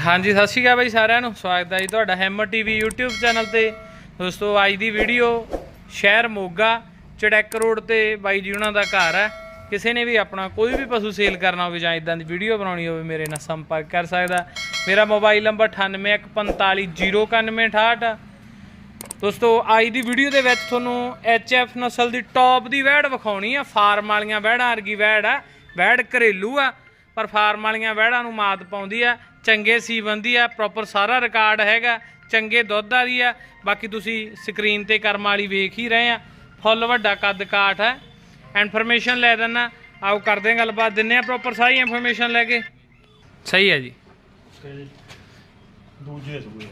ਹਾਂਜੀ, ਸਤਿ ਸ਼੍ਰੀ ਅਕਾਲ ਬਾਈ ਸਾਰਿਆਂ ਨੂੰ। ਸਵਾਗਤ ਹੈ ਜੀ ਤੁਹਾਡਾ ਹੈਮਰ ਟੀਵੀ YouTube ਚੈਨਲ ਤੇ। ਦੋਸਤੋ, ਅੱਜ ਦੀ ਵੀਡੀਓ ਸ਼ਹਿਰ ਮੋਗਾ, ਚੜੈਕ ਰੋਡ ਤੇ ਬਾਈ ਜੀ ਉਹਨਾਂ ਦਾ ਘਰ ਹੈ। ਕਿਸੇ ਨੇ ਵੀ ਆਪਣਾ ਕੋਈ ਵੀ ਪਸ਼ੂ ਸੇਲ ਕਰਨਾ ਹੋਵੇ ਜਾਂ ਇਦਾਂ ਦੀ ਵੀਡੀਓ ਬਣਾਉਣੀ ਹੋਵੇ, ਮੇਰੇ ਨਾਲ ਸੰਪਰਕ ਕਰ ਸਕਦਾ। ਮੇਰਾ ਮੋਬਾਈਲ ਨੰਬਰ 9814509168 ਦੋਸਤੋ, ਅੱਜ ਦੀ ਵੀਡੀਓ ਦੇ ਵਿੱਚ ਤੁਹਾਨੂੰ ਐਚਐਫ ਨਸਲ ਦੀ ਟੌਪ ਦੀ ਵੈੜ ਵਿਖਾਉਣੀ ਆ। ਫਾਰਮ ਵਾਲੀਆਂ ਵੈੜਾਂ ਵਰਗੀ ਵੈੜ ਆ। ਵੈੜ ਘਰੇਲੂ ਆ, ਪਰ ਫਾਰਮ ਵਾਲੀਆਂ ਵੈੜਾਂ ਨੂੰ ਮਾਤ ਪਾਉਂਦੀ ਆ। ਚੰਗੇ ਸੀਵੰਦੀ ਆ ਪ੍ਰੋਪਰ ਸਾਰਾ ਰਿਕਾਰਡ ਹੈਗਾ ਚੰਗੇ ਦੁੱਧ ਵਾਲੀ ਆ। ਬਾਕੀ ਤੁਸੀਂ ਸਕਰੀਨ ਤੇ ਕਰਮ ਵਾਲੀ ਵੇਖ ਹੀ ਰਹੇ ਆ। ਫੁੱਲ ਵੱਡਾ ਕੱਦ ਕਾਠ ਹੈ। ਇਨਫੋਰਮੇਸ਼ਨ ਲੈ ਦਿੰਨਾ। ਆਓ ਕਰਦੇ ਗੱਲਬਾਤ। ਦਿੰਨੇ ਆ ਪ੍ਰੋਪਰ ਸਾਰੀ ਇਨਫੋਰਮੇਸ਼ਨ ਲੈ ਕੇ? ਸਹੀ ਹੈ ਜੀ। ਦੂਜੇ ਸੂਏ।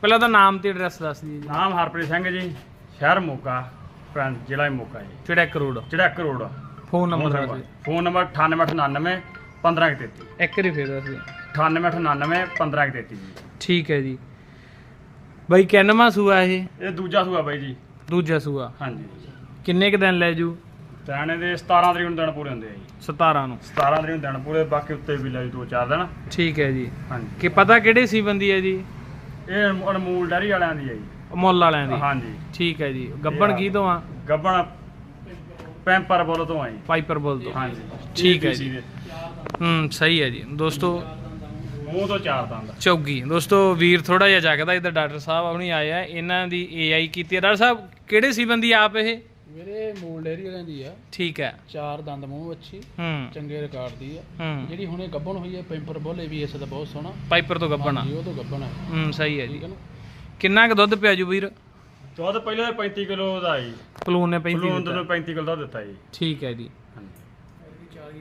ਪਹਿਲਾਂ ਤਾਂ ਨਾਮ ਤੇ ਐਡਰੈਸ ਦੱਸ ਦਿਓ ਜੀ। ਨਾਮ ਹਰਪ੍ਰੀਤ ਸਿੰਘ ਜੀ। ਸ਼ਹਿਰ ਮੋਗਾ ਪਿੰਡ ਜ਼ਿਲ੍ਹਾ Moga ji. Charik crore. Charik road phone number phone number. 9899 1533 ਇੱਕ ਵਾਰੀ ਫੇਰ ਦੱਸ ਦਿਓ। 9899 1533 ਜੀ ਠੀਕ ਹੈ ਜੀ। ਬਾਈ ਕਿੰਨਵਾਂ ਸੂਆ ਇਹ? ਇਹ ਦੂਜਾ ਸੂਆ ਬਾਈ ਜੀ। ਦੂਜਾ ਸੂਆ। ਹਾਂਜੀ। ਕਿੰਨੇ ਕ ਦਿਨ ਲੈ ਜੂ? ਤੈਣੇ ਦੇ 17 ਤਰੀਕ ਨੂੰ ਦਿਨ ਪੂਰੇ ਹੁੰਦੇ ਆ ਜੀ। 17 ਨੂੰ। 17 ਤਰੀਕ ਨੂੰ ਦਿਨ ਪੂਰੇ ਬਾਕੀ ਉੱਤੇ ਵੀ ਲੈ ਜੀ ਦੋ ਚਾਰ ਦਿਨ। ਠੀਕ ਹੈ ਜੀ। ਹਾਂਜੀ। ਕਿ ਪਤਾ ਕਿਹੜੇ ਸੀ ਬੰਦੀ ਹੈ ਜੀ? ਇਹ ਅਨਮੂਲ ਡੈਰੀ ਵਾਲਿਆਂ ਦੀ ਹੈ ਜੀ। ਮੁੱਲ ਵਾਲਿਆਂ ਦੀ। ਹਾਂਜੀ। ਠੀਕ ਹੈ ਜੀ। ਗੱਬਣ ਕੀ ਤੋਂ ਆ? ਗੱਬਣ ਪੈਂਪਰ ਬੋਲੋ ਤੋਂ ਆਈ ਪਾਈਪਰ ਬੋਲ ਤੋਂ। ਹਾਂਜੀ। ਠੀਕ ਹੈ ਜੀ। ਹੂੰ ਸਹੀ ਹੈ ਜੀ। ਦੋਸਤੋ ਮੂੰਹ ਤੋਂ ਚਾਰ ਦੰਦ। ਚੌਗੀ। ਦੋਸਤੋ ਵੀਰ ਥੋੜਾ ਜਿਹਾ ਜਗਦਾ ਇੱਧਰ ਡਾਕਟਰ ਸਾਹਿਬ ਆਪਣੀ ਆਏ ਆ। ਇਹਨਾਂ ਦੀ ਏਆਈ ਕੀਤੀ ਹੈ ਡਾਕਟਰ ਸਾਹਿਬ ਕਿਹੜੇ ਸੀ ਬੰਦੀ ਆਪ ਇਹ? ਮੇਰੇ ਮੂਲ ਡੇਰੀ ਵਾਲਿਆਂ ਦੀ ਆ। ਠੀਕ ਹੈ। ਚਾਰ ਦੰਦ ਮੂੰਹ ਅੱਛੀ ਹੂੰ। ਚੰਗੇ ਰਿਕਾਰਡ ਦੀ ਆ। ਹੂੰ। ਜਿਹੜੀ ਹੁਣੇ ਗੱਬਣ ਹੋਈ ਹੈ ਪੈਂਪਰ ਬੋਲੇ ਵੀ ਇਸ ਦਾ ਬਹੁਤ ਸੋਹਣਾ। ਪਾਈਪਰ ਤੋਂ ਗੱਬਣ ਆ। ਹਾਂਜੀ, ਉਹ ਤੋਂ ਗੱਬਣ ਆ। ਹੂੰ ਸਹੀ ਹੈ ਜੀ। ਠੀਕ ਹੈ ਨਾ? ਕਿੰਨਾ ਕੁ ਦੁੱਧ ਪਿਆ ਜੂ ਵੀਰ? ਦੁੱਧ ਪਹਿਲੇ 35 ਕਿਲੋ ਦਾ ਜੀ। ਪਲੂਨ ਨੇ 35 ਬਲੂਨ ਦਿੱਤਾ। ਨੂੰ 35 ਕਿਲੋ ਦਾ ਦਿੱਤਾ ਜੀ। ਠੀਕ ਹੈ ਜੀ।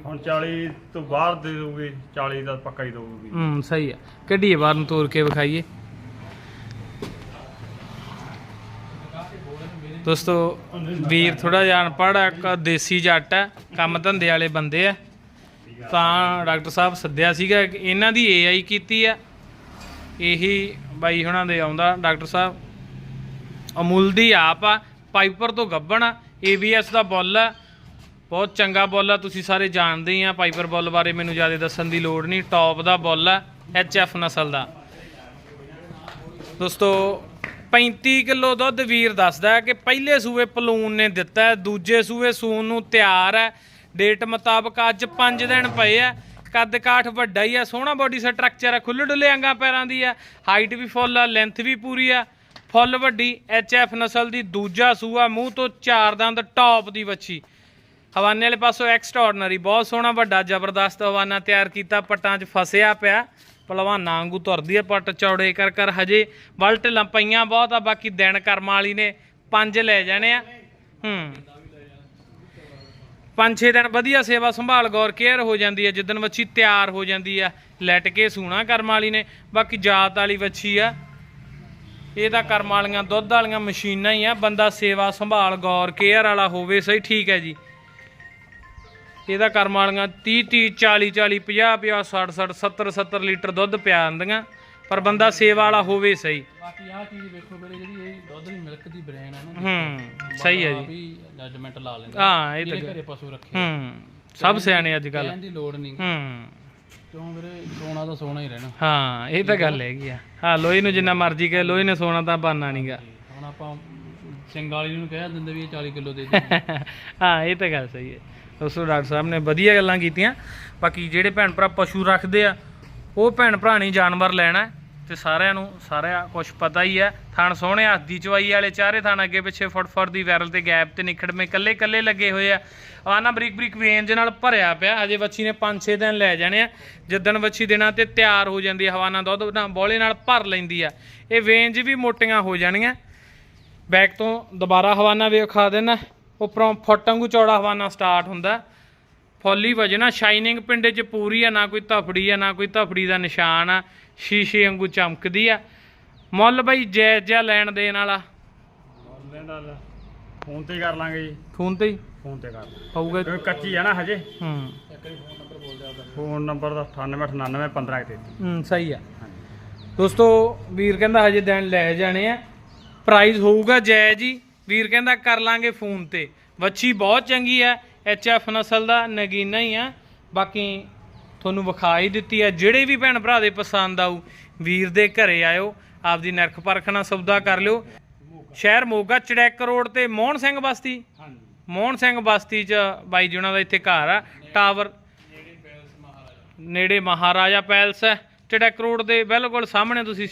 ਹੁਣ 40 ਤੋਂ ਬਾਹਰ ਦੇ ਦਊਗੀ 40 ਦਾ ਪੱਕਾ ਹੀ ਦਊਗੀ। ਹੂੰ ਸਹੀ ਹੈ ਕੱਢੀਏ ਬਾਹਰ ਨੂੰ ਤੋੜ ਕੇ ਵਿਖਾਈਏ। ਦੋਸਤੋ ਵੀਰ ਥੋੜਾ ਜਿਹਾ ਅਨਪੜ੍ਹ ਆ ਇੱਕ ਦੇਸੀ ਜੱਟ ਹੈ ਕੰਮ ਧੰਦੇ ਵਾਲੇ ਬੰਦੇ ਆ। ਤਾਂ ਡਾਕਟਰ ਸਾਹਿਬ ਸੱਦਿਆ ਸੀਗਾ ਕਿ ਇਹਨਾਂ ਦੀ ਏਆਈ ਕੀਤੀ ਆ। ਇਹੀ ਬਾਈ ਹੁਣਾਂ ਦੇ ਆਉਂਦਾ ਡਾਕਟਰ ਸਾਹਿਬ। ਅਮੁੱਲ ਦੀ ਆਪ ਆ ਪਾਈਪਰ ਤੋਂ ਗੱਬਣ ਆ ਏਬੀਐਸ ਦਾ ਬੁੱਲ ਆ। ਬਹੁਤ ਚੰਗਾ ਬੁੱਲ ਆ, ਤੁਸੀਂ ਸਾਰੇ ਜਾਣਦੇ ਹੀ ਆ ਪਾਈਪਰ ਬੁੱਲ ਬਾਰੇ, ਮੈਨੂੰ ਜ਼ਿਆਦਾ ਦੱਸਣ ਦੀ ਲੋੜ ਨਹੀਂ ਟੌਪ ਦਾ ਬੁੱਲ ਆ ਐਚਐਫ ਨਸਲ ਦਾ। ਦੋਸਤੋ 35 ਕਿਲੋ ਦੁੱਧ ਵੀਰ ਦੱਸਦਾ ਕਿ ਪਹਿਲੇ ਸੂਏ ਪਲੂਨ ਨੇ ਦਿੱਤਾ ਦੂਜੇ ਸੂਏ ਸੂਣ ਨੂੰ ਤਿਆਰ ਹੈ। ਡੇਟ ਮੁਤਾਬਕ ਅੱਜ 5 ਦਿਨ ਪਏ ਆ ਕੱਦ ਕਾਠ ਵੱਡਾ ਹੀ ਆ, ਸੋਹਣਾ ਬੋਡੀ ਸਟਰਕਚਰ ਆ ਖੁੱਲੇ ਡੁੱਲੇ ਅੰਗਾਂ ਪੈਰਾਂ ਦੀ ਆ ਹਾਈਟ ਵੀ ਫੁੱਲ ਆ ਲੈਂਥ ਵੀ ਪੂਰੀ ਆ ਫੁੱਲ ਵੱਡੀ ਐਚਐਫ ਨਸਲ ਦੀ ਦੂਜਾ ਸੂਆ, ਮੂੰਹ ਤੋਂ ਚਾਰ ਦੰਦ ਟੌਪ ਦੀ ਵੱਛੀ। ਹਵਾਨੇ ਵਾਲੇ ਪਾਸੋਂ ਐਕਸਟਰਾordinary ਬਹੁਤ ਸੋਹਣਾ ਵੱਡਾ, ਜ਼ਬਰਦਸਤ ਹਵਾਨਾ ਤਿਆਰ ਕੀਤਾ, ਪੱਟਾਂ 'ਚ ਫਸਿਆ ਪਿਆ। ਪਹਿਲਵਾਨਾਂ ਵਾਂਗੂ ਤੁਰਦੀ ਆ ਪੱਟ ਚੌੜੇ ਕਰ ਕਰ, ਹਜੇ ਬਲਟ ਲੰਪਈਆਂ ਬਹੁਤ ਆ, ਬਾਕੀ ਦਿਨ ਕਰਮਾਂ ਵਾਲੀ ਨੇ ਪੰਜ ਲੈ ਜਾਣੇ ਆ। ਹੂੰ। ਪੰਜ ਛੇ ਦਿਨ ਵਧੀਆ ਸੇਵਾ ਸੰਭਾਲ, ਗੌਰ, ਕੇਅਰ ਹੋ ਜਾਂਦੀ ਹੈ ਜਿੱਦਨ ਵੱਛੀ ਤਿਆਰ ਹੋ ਜਾਂਦੀ ਆ, ਲੈਟ ਕੇ ਸੂਣਾ ਕਰਮ ਵਾਲੀ ਨੇ, ਬਾਕੀ ਜਾਤ ਵਾਲੀ ਵੱਛੀ ਆ। ਇਹ ਤਾਂ ਕਰਮ ਵਾਲੀਆਂ, ਦੁੱਧ ਵਾਲੀਆਂ ਮਸ਼ੀਨਾਂ ਹੀ ਆ, ਬੰਦਾ ਸੇਵਾ ਸੰਭਾਲ, ਗੌਰ, ਕੇਅਰ ਵਾਲਾ ਹੋਵੇ, ਸਹੀ ਠੀਕ ਹੈ ਜੀ। ਇਹਦਾ ਕਰਮ ਵਾਲੀਆਂ 30 30 40 40 50 50 60 60 70 70 ਲੀਟਰ ਦੁੱਧ ਪਿਆ ਜਾਂਦੀਆਂ ਪਰ ਬੰਦਾ ਸੇਵਾ ਵਾਲਾ ਹੋਵੇ ਸਹੀ। ਬਾਕੀ ਆਹ ਚੀਜ਼ ਵੇਖੋ ਵੀਰੇ ਜਿਹੜੀ ਇਹ ਦੁੱਧ ਦੀ ਮਿਲਕ ਦੀ ਬ੍ਰੈਂਡ ਹੈ ਨਾ ਹੂੰ ਸਹੀ ਹੈ ਜੀ। ਜੱਜਮੈਂਟ ਲਾ ਲੈਂਦੇ। ਹਾਂ ਇਹ ਤਾਂ ਜਿਹੜੇ ਘਰੇ ਪਸ਼ੂ ਰੱਖੇ ਹੂੰ ਸਭ ਸਿਆਣੇ ਅੱਜ ਕੱਲ ਦੀ ਲੋੜ ਨਹੀਂ। ਹੂੰ। ਕਿਉਂ ਵੀਰੇ? ਸੋਨਾ ਤਾਂ ਸੋਨਾ ਹੀ ਰਹਿਣਾ। ਹਾਂ ਇਹ ਤਾਂ ਗੱਲ ਹੈਗੀ ਆ। ਹਾਂ ਲੋਹੇ ਨੂੰ ਜਿੰਨਾ ਮਰਜ਼ੀ ਕਹੇ ਲੋਹੇ ਨੇ ਸੋਨਾ ਤਾਂ ਬਾਨਾ ਨਹੀਂਗਾ ਹੁਣ ਆਪਾਂ ਸਿੰਗਾਲੀ ਨੂੰ ਕਹਿ ਦਿੰਦੇ ਵੀ ਇਹ 40 ਕਿਲੋ ਦੇ ਦੇ ਹਾਂ ਇਹ ਤਾਂ ਗੱਲ ਸਹੀ ਹੈ। ਦੋਸਤੋ ਡਾਕਟਰ ਸਾਹਿਬ ਨੇ ਵਧੀਆ ਗੱਲਾਂ ਕੀਤੀਆਂ। ਬਾਕੀ ਜਿਹੜੇ ਭੈਣ ਭਰਾ ਪਸ਼ੂ ਰੱਖਦੇ ਆ, ਉਹ ਭੈਣ ਭਰਾ ਨਹੀਂ ਜਾਨਵਰ ਲੈਣਾ। ਤੇ ਸਾਰਿਆਂ ਨੂੰ, ਸਾਰਿਆਂ ਕੁਝ ਪਤਾ ਹੀ ਹੈ ਥਣ ਸੋਹਣੇ ਹੱਥ ਦੀ ਚਵਾਈ ਵਾਲੇ ਚਾਰੇ ਥਣ ਅੱਗੇ ਪਿੱਛੇ ਫੁੱਟ ਫੁੱਟ ਦੀ ਵੈਰਲ ਤੇ ਗੈਪ ਤੇ ਨਿਖੜਵੇਂ ਕੱਲੇ ਕੱਲੇ ਲੱਗੇ ਹੋਏ ਆ। ਆਨਾ ਬਰੀਕ ਬਰੀਕ ਵੇਂਜ ਨਾਲ ਭਰਿਆ ਪਿਆ। ਹਜੇ ਵੱਛੀ ਨੇ 5-6 ਦਿਨ ਲੈ ਜਾਣੇ ਆ। ਜਿੱਦਣ ਵੱਛੀ ਦਿਨਾਂ ਤੇ ਤਿਆਰ ਹੋ ਜਾਂਦੀ ਹੈ ਹਵਾਨਾ ਦੁੱਧ ਨਾਲ ਬੋਲੇ ਨਾਲ ਭਰ ਲੈਂਦੀ ਆ। ਇਹ ਵੇਂਜ ਵੀ ਮੋਟੀਆਂ ਹੋ ਜਾਣੀਆਂ। ਬੈਕ ਤੋਂ ਦੁਬਾਰਾ ਹਵਾਨਾ ਵੇਖਾ ਦੇਣਾ। ਉੱਪਰੋਂ ਫੁੱਟ ਵਾਂਗੂ ਚੌੜਾ ਹਵਾਨਾ ਸਟਾਰਟ ਹੁੰਦਾ। ਫੁੱਲੀ ਵਜਣਾ। ਸ਼ਾਈਨਿੰਗ ਪਿੰਡੇ 'ਚ ਪੂਰੀ ਆ ਨਾ ਕੋਈ ਧਫੜੀ ਆ ਨਾ ਕੋਈ ਧਫੜੀ ਦਾ ਨਿਸ਼ਾਨ ਆ। ਸ਼ੀਸ਼ੇ ਵਾਂਗੂ ਚਮਕਦੀ ਆ। ਮੁੱਲ ਬਈ ਜਾਇਜ਼ ਜਿਹਾ ਲੈਣ ਦੇਣ ਵਾਲਾ। ਫੋਨ ਤੇ ਕਰ ਲਾਂਗੇ ਜੀ। ਫੋਨ ਤੇ ਹੀ? ਫੋਨ ਤੇ ਕਰ ਹੋਊਗਾ ਕਿਉਂਕਿ ਕੱਚੀ ਹੈ ਨਾ ਹਜੇ। ਹੂੰ। ਫੋਨ ਨੰਬਰ ਦਾ 9899 1533 ਹੂੰ ਸਹੀ ਆ। ਦੋਸਤੋ ਵੀਰ ਕਹਿੰਦਾ ਹਜੇ ਦਿਨ ਲੈ ਜਾਣੇ ਆ। ਪ੍ਰਾਈਸ ਹੋਊਗਾ ਜਾਇਜ਼ ਹੀ। ਵੀਰ ਕਹਿੰਦਾ ਕਰ ਲਾਂਗੇ ਫੋਨ ਤੇ। ਵੱਛੀ ਬਹੁਤ ਚੰਗੀ ਆ ਐਚ ਐਫ ਨਸਲ ਦਾ ਨਗੀਨਾ ਹੀ ਆ। ਬਾਕੀ ਤੁਹਾਨੂੰ ਵਿਖਾ ਹੀ ਦਿੱਤੀ ਹੈ ਜਿਹੜੇ ਵੀ ਭੈਣ ਭਰਾ ਦੇ ਪਸੰਦ ਆਊ ਵੀਰ ਦੇ ਘਰੇ ਆਇਓ ਆਪਦੀ ਨਿਰਖ ਪਰਖ ਨਾਲ ਸੌਦਾ ਕਰ ਲਿਓ। ਸ਼ਹਿਰ ਮੋਗਾ ਚੜੈਕ ਰੋਡ ਤੇ ਮੋਹਨ ਸਿੰਘ ਬਸਤੀ? ਹਾਂਜੀ। ਮੋਹਨ ਸਿੰਘ ਬਸਤੀ ਚ ਬਾਈ ਜੀ ਉਹਨਾਂ ਦਾ ਇੱਥੇ ਘਰ ਆ ਟਾਵਰ। ਨੇੜੇ ਮਹਾਰਾਜਾ ਪੈਲਸ ਹੈ ਚੜੈਕ ਰੋਡ ਦੇ ਬਿਲਕੁਲ ਸਾਹਮਣੇ ਤੁਸੀਂ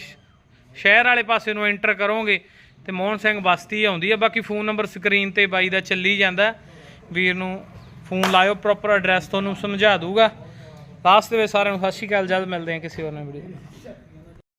ਸ਼ਹਿਰ ਵਾਲੇ ਪਾਸੇ ਨੂੰ ਐਂਟਰ ਕਰੋਗੇ। ਤੇ ਮੋਹਨ ਸਿੰਘ ਬਸਤੀ ਆਉਂਦੀ ਹੈ ਬਾਕੀ ਫੋਨ ਨੰਬਰ ਸਕਰੀਨ ਤੇ ਬਾਈ ਦਾ ਚੱਲੀ ਜਾਂਦਾ। ਵੀਰ ਨੂੰ ਫੋਨ ਲਾਇਓ ਪ੍ਰੋਪਰ ਐਡਰੈਸ ਤੁਹਾਨੂੰ ਸਮਝਾ ਦੂਗਾ ਲਾਸਟ ਦੇ ਵਿੱਚ ਸਾਰਿਆਂ ਨੂੰ ਸਤਿ ਸ਼੍ਰੀ ਅਕਾਲ ਜਦ ਮਿਲਦੇ ਆ ਕਿਸੇ ਹੋਰ ਨਵੀਂ ਵੀਡੀਓ